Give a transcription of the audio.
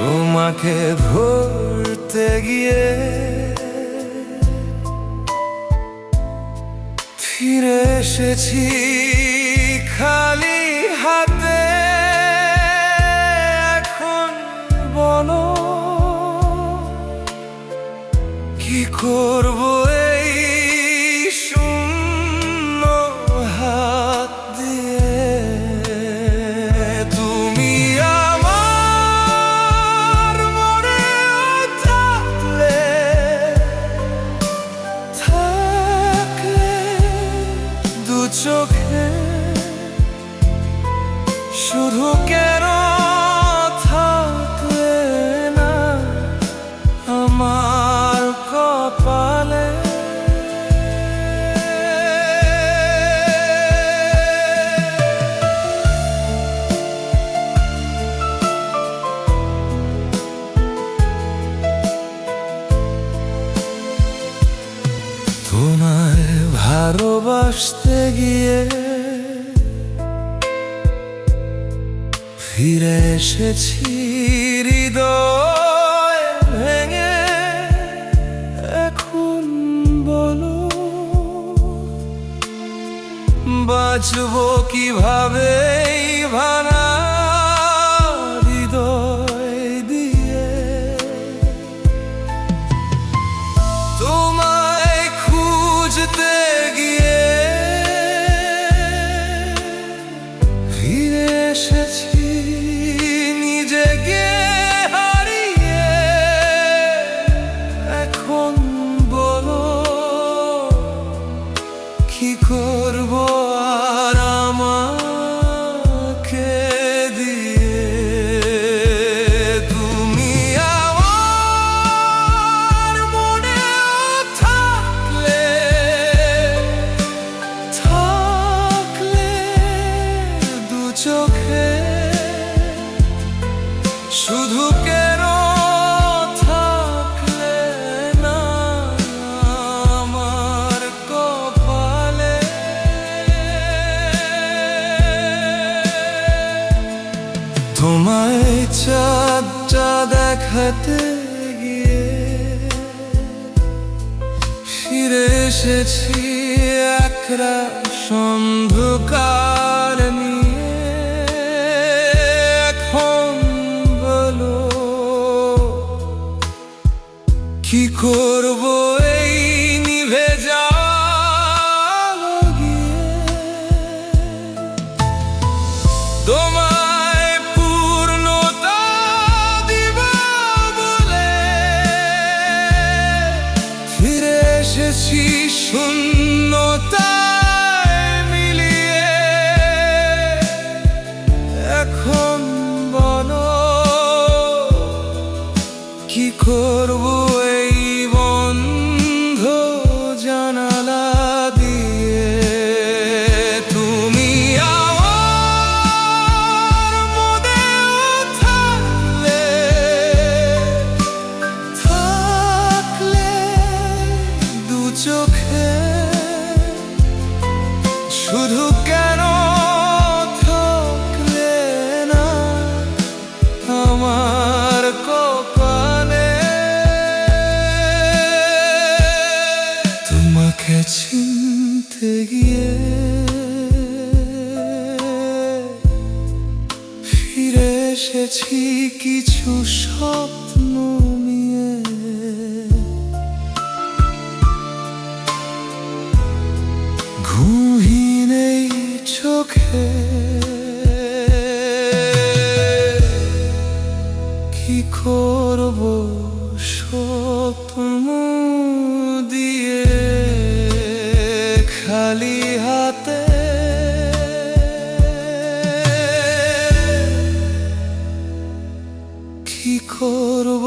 তোমাকে ধরতে গিয়ে ফিরে এসেছি খালি হাতে। এখন বলো কি করব? so ভালোবাসতে গিয়ে ফিরে এসেছি হৃদয় ভেঙে। এখন বলো বাঁচব কীভাবে এই তোমায় দেখাতে গিয়ে ফিরে এসেছি একরা সন্ধকার এসেছি কিছু স্বপ্ন নিয়ে। ঘুমহীন এই চোখে কি করব স্বপ্ন দিয়ে? খালি হাতে কি করব